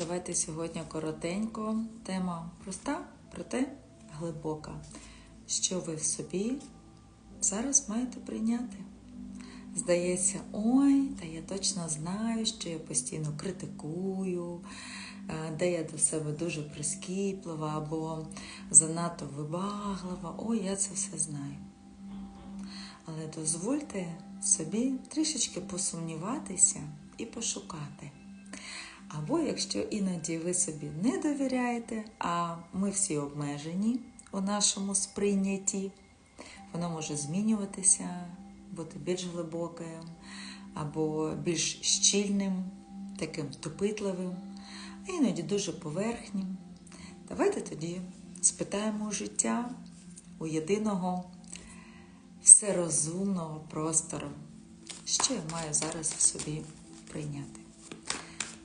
Давайте сьогодні коротенько. Тема проста, проте глибока. Що ви в собі зараз маєте прийняти? Здається, ой, та я точно знаю, що я постійно критикую, е, де я до себе дуже прискіплива або занадто вибаглива. Ой, я це все знаю. Але дозвольте собі трішечки посумніватися і пошукати. Або якщо іноді ви собі не довіряєте, а ми всі обмежені у нашому сприйнятті, воно може змінюватися, бути більш глибоким, або більш щільним, таким тупитливим, а іноді дуже поверхнім. Давайте тоді спитаємо у життя, у єдиного всерозумного простору, що я маю зараз в собі прийняти.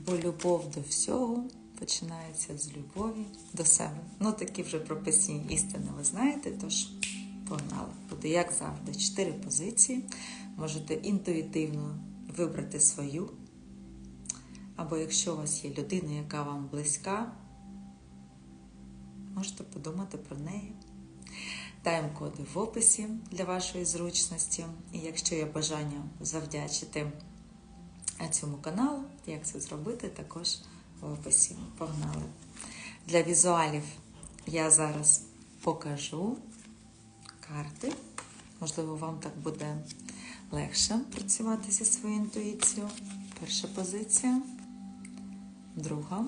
Бо любов до всього починається з любові до себе. Ну, такі вже професійні істини, ви знаєте, тож погнали. Буде, як завжди, чотири позиції. Можете інтуїтивно вибрати свою. Або якщо у вас є людина, яка вам близька, можете подумати про неї. Тайм-коди в описі для вашої зручності. І якщо є бажання завдячити цьому каналу, як це зробити, також в описі. Погнали. Для візуалів я зараз покажу карти. Можливо, вам так буде легше працювати зі своєю інтуїцією. Перша позиція, друга,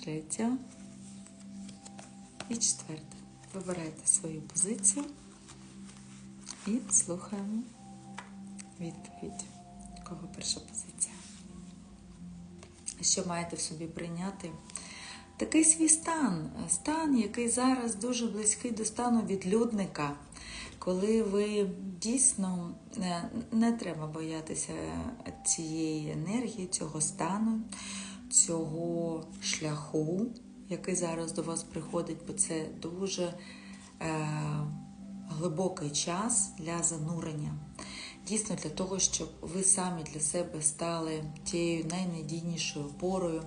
третя і четверта. Вибирайте свою позицію і слухаємо відповідь. Кого перша позиція? Що маєте в собі прийняти? Такий свій стан, стан, який зараз дуже близький до стану відлюдника, коли ви дійсно не, не треба боятися цієї енергії, цього стану, цього шляху, який зараз до вас приходить, бо це дуже е, глибокий час для занурення. Дійсно, для того, щоб ви самі для себе стали тією найнадійнішою опорою,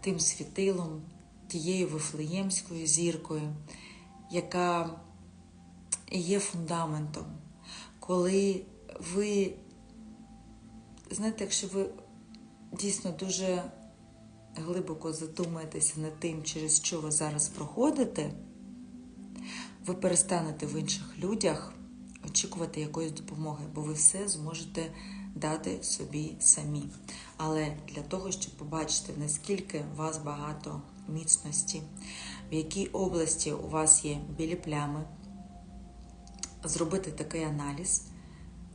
тим світилом, тією вифлеємською зіркою, яка є фундаментом. Коли ви, знаєте, якщо ви дійсно дуже глибоко задумаєтеся над тим, через що ви зараз проходите, ви перестанете в інших людях очікувати якоїсь допомоги, бо ви все зможете дати собі самі. Але для того, щоб побачити, наскільки у вас багато міцності, в якій області у вас є білі плями, зробити такий аналіз,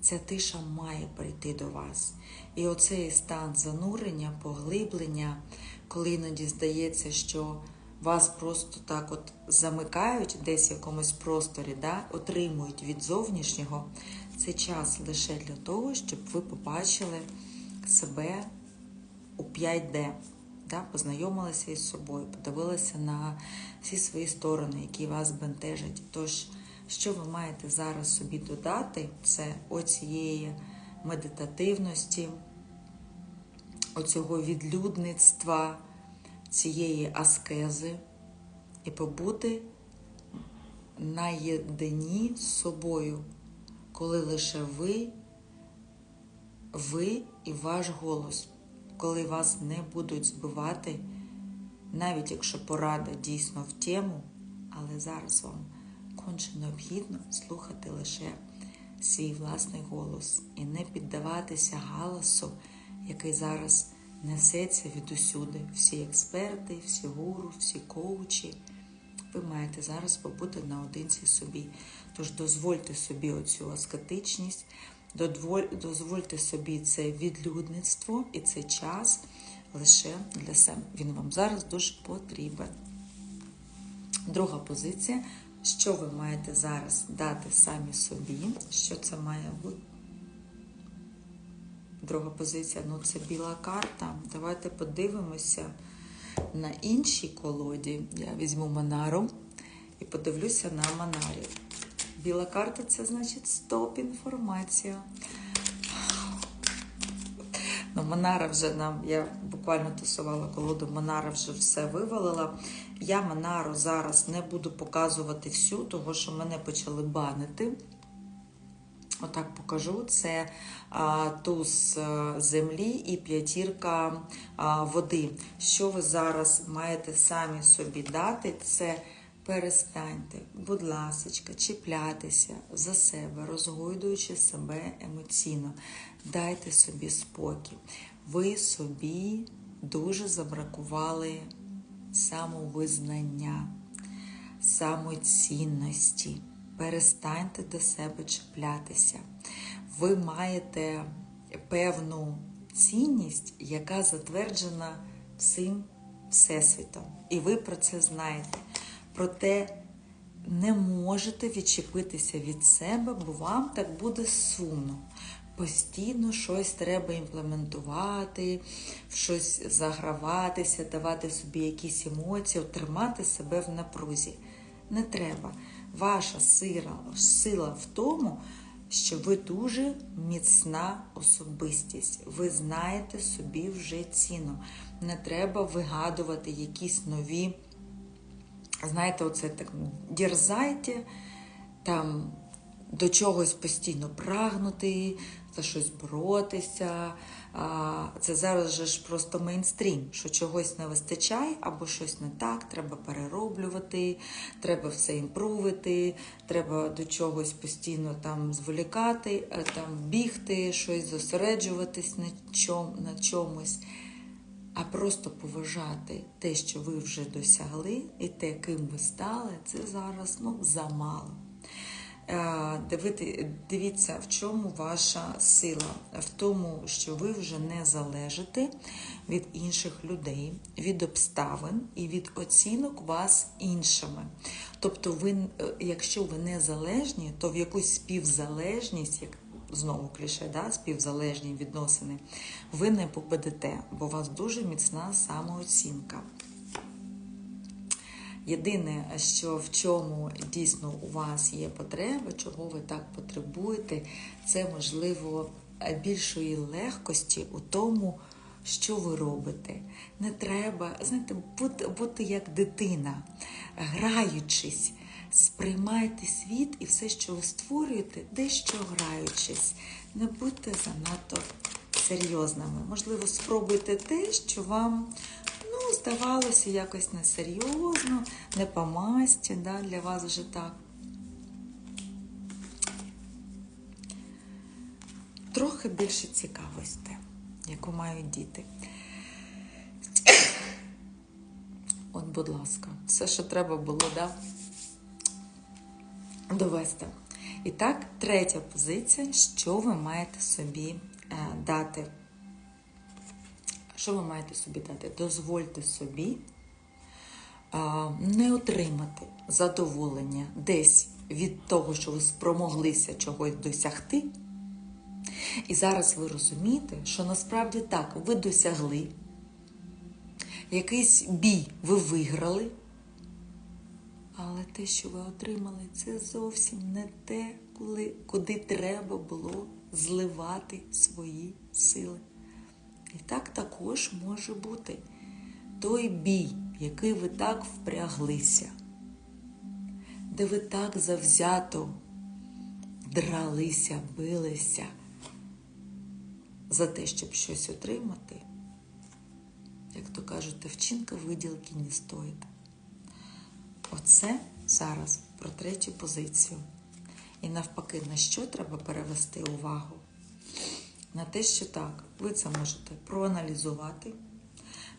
ця тиша має прийти до вас. І оцей стан занурення, поглиблення, коли іноді здається, що вас просто так от замикають десь в якомусь просторі, да, отримують від зовнішнього, це час лише для того, щоб ви побачили себе у 5D, да, познайомилися із собою, подивилися на всі свої сторони, які вас бентежать. Тож, що ви маєте зараз собі додати, це оцієї медитативності, оцього відлюдництва цієї аскези і побути наєдині з собою, коли лише ви, ви і ваш голос, коли вас не будуть збивати, навіть якщо порада дійсно в тему, але зараз вам конче необхідно слухати лише свій власний голос і не піддаватися галасу, який зараз несеться від усюди. Всі експерти, всі гуру, всі коучі. Ви маєте зараз побути наодинці собі. Тож дозвольте собі оцю аскетичність, дозвольте собі це відлюдництво і цей час лише для себе. Він вам зараз дуже потрібен. Друга позиція. Що ви маєте зараз дати самі собі? Що це має бути? Друга позиція ну це біла карта. Давайте подивимося на іншій колоді. Я візьму Манару і подивлюся на Манарі. Біла карта це значить стоп інформація. Ну, Монара вже нам, я буквально тусувала колоду, Монара вже все вивалила. Я Монару зараз не буду показувати всю, того що мене почали банити. Отак покажу. Це а, туз землі і п'ятірка води. Що ви зараз маєте самі собі дати, це перестаньте, будь ласочка, чіплятися за себе, розгойдуючи себе емоційно. Дайте собі спокій. Ви собі дуже забракували самовизнання, самоцінності. Перестаньте до себе чіплятися. Ви маєте певну цінність, яка затверджена всім всесвітом. І ви про це знаєте. Проте не можете відчепитися від себе, бо вам так буде сумно. Постійно щось треба імплементувати, в щось заграватися, давати собі якісь емоції, тримати себе в напрузі. Не треба. Ваша сила, сила в тому, що ви дуже міцна особистість. Ви знаєте собі вже ціну. Не треба вигадувати якісь нові. Знаєте, оце так дерзайте, там до чогось постійно прагнути, за щось боротися. Це зараз же ж просто мейнстрім, що чогось не вистачає або щось не так, треба перероблювати, треба все імпрувити, треба до чогось постійно там зволікати, е, там бігти, щось зосереджуватись на чомусь. А просто поважати те, що ви вже досягли, і те, ким ви стали, це зараз ну, замало. Дивити, дивіться, в чому ваша сила, в тому, що ви вже не залежите від інших людей, від обставин і від оцінок вас іншими. Тобто, ви, якщо ви незалежні, то в якусь співзалежність, як знову кліше, да, співзалежні відносини, ви не попадете, бо у вас дуже міцна самооцінка. Єдине, що в чому дійсно у вас є потреба, чого ви так потребуєте, це можливо більшої легкості у тому, що ви робите. Не треба, знаєте, бути, бути як дитина, граючись, сприймайте світ і все, що ви створюєте, дещо граючись. Не будьте занадто серйозними. Можливо, спробуйте те, що вам здавалося якось несерйозно, не по масті, да, для вас вже так. Трохи більше цікавості, яку мають діти. От, будь ласка, все, що треба було, да, довести. І так, третя позиція, що ви маєте собі е, дати. Що ви маєте собі дати? Дозвольте собі не отримати задоволення десь від того, що ви спромоглися чогось досягти. І зараз ви розумієте, що насправді так, ви досягли, якийсь бій ви виграли, але те, що ви отримали, це зовсім не те, куди треба було зливати свої сили. І так також може бути той бій, в який ви так впряглися, де ви так завзято дралися, билися за те, щоб щось отримати, як то кажуть, вчинка виділки не стоїть. Оце зараз про третю позицію. І навпаки, на що треба перевести увагу? На те, що так, ви це можете проаналізувати,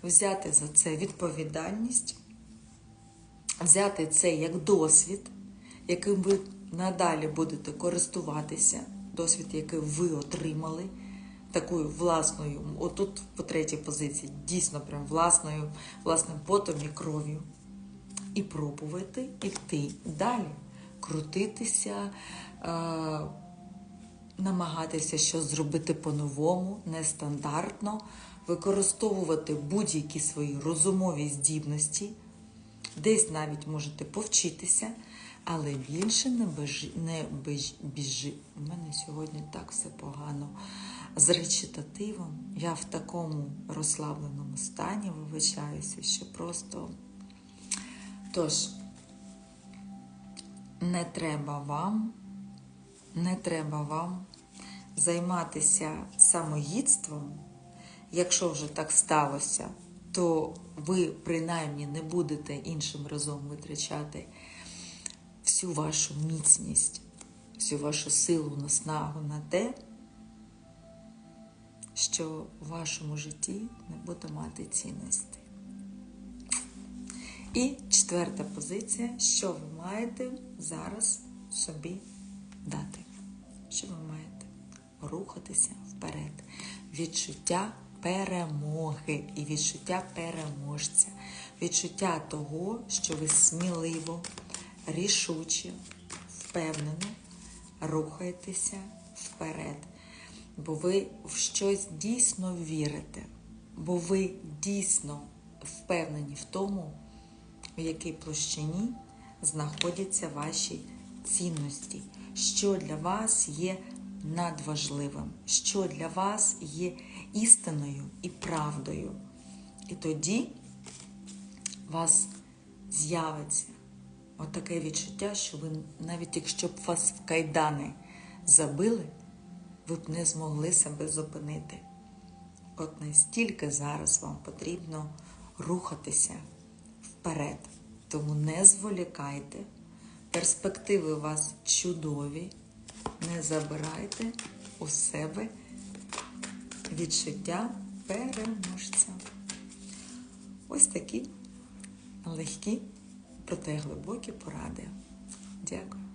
взяти за це відповідальність, взяти це як досвід, яким ви надалі будете користуватися, досвід, який ви отримали, такою власною, отут по третій позиції, дійсно прям власною, власним потом і кров'ю. І пробувати йти далі, крутитися. Намагатися щось зробити по-новому, нестандартно, використовувати будь-які свої розумові здібності, десь навіть можете повчитися, але більше не бежи, не бежи, біжи. У мене сьогодні так все погано. з речитативом. Я в такому розслабленому стані вибачаюся, що просто. Тож, не треба вам, не треба вам займатися самоїдством. Якщо вже так сталося, то ви принаймні не будете іншим разом витрачати всю вашу міцність, всю вашу силу, наснагу на те, що в вашому житті не буде мати цінності. І четверта позиція, що ви маєте зараз собі дати. Що ви маєте? Рухатися вперед. Відчуття перемоги і відчуття переможця. Відчуття того, що ви сміливо, рішуче, впевнено рухаєтеся вперед. Бо ви в щось дійсно вірите, бо ви дійсно впевнені в тому, в якій площині знаходяться ваші цінності, що для вас є надважливим, що для вас є істиною і правдою. І тоді у вас з'явиться отаке відчуття, що ви навіть якщо б вас в кайдани забили, ви б не змогли себе зупинити. От настільки зараз вам потрібно рухатися вперед. Тому не зволікайте. Перспективи у вас чудові. Не забирайте у себе відчуття переможця. Ось такі легкі, проте глибокі поради. Дякую.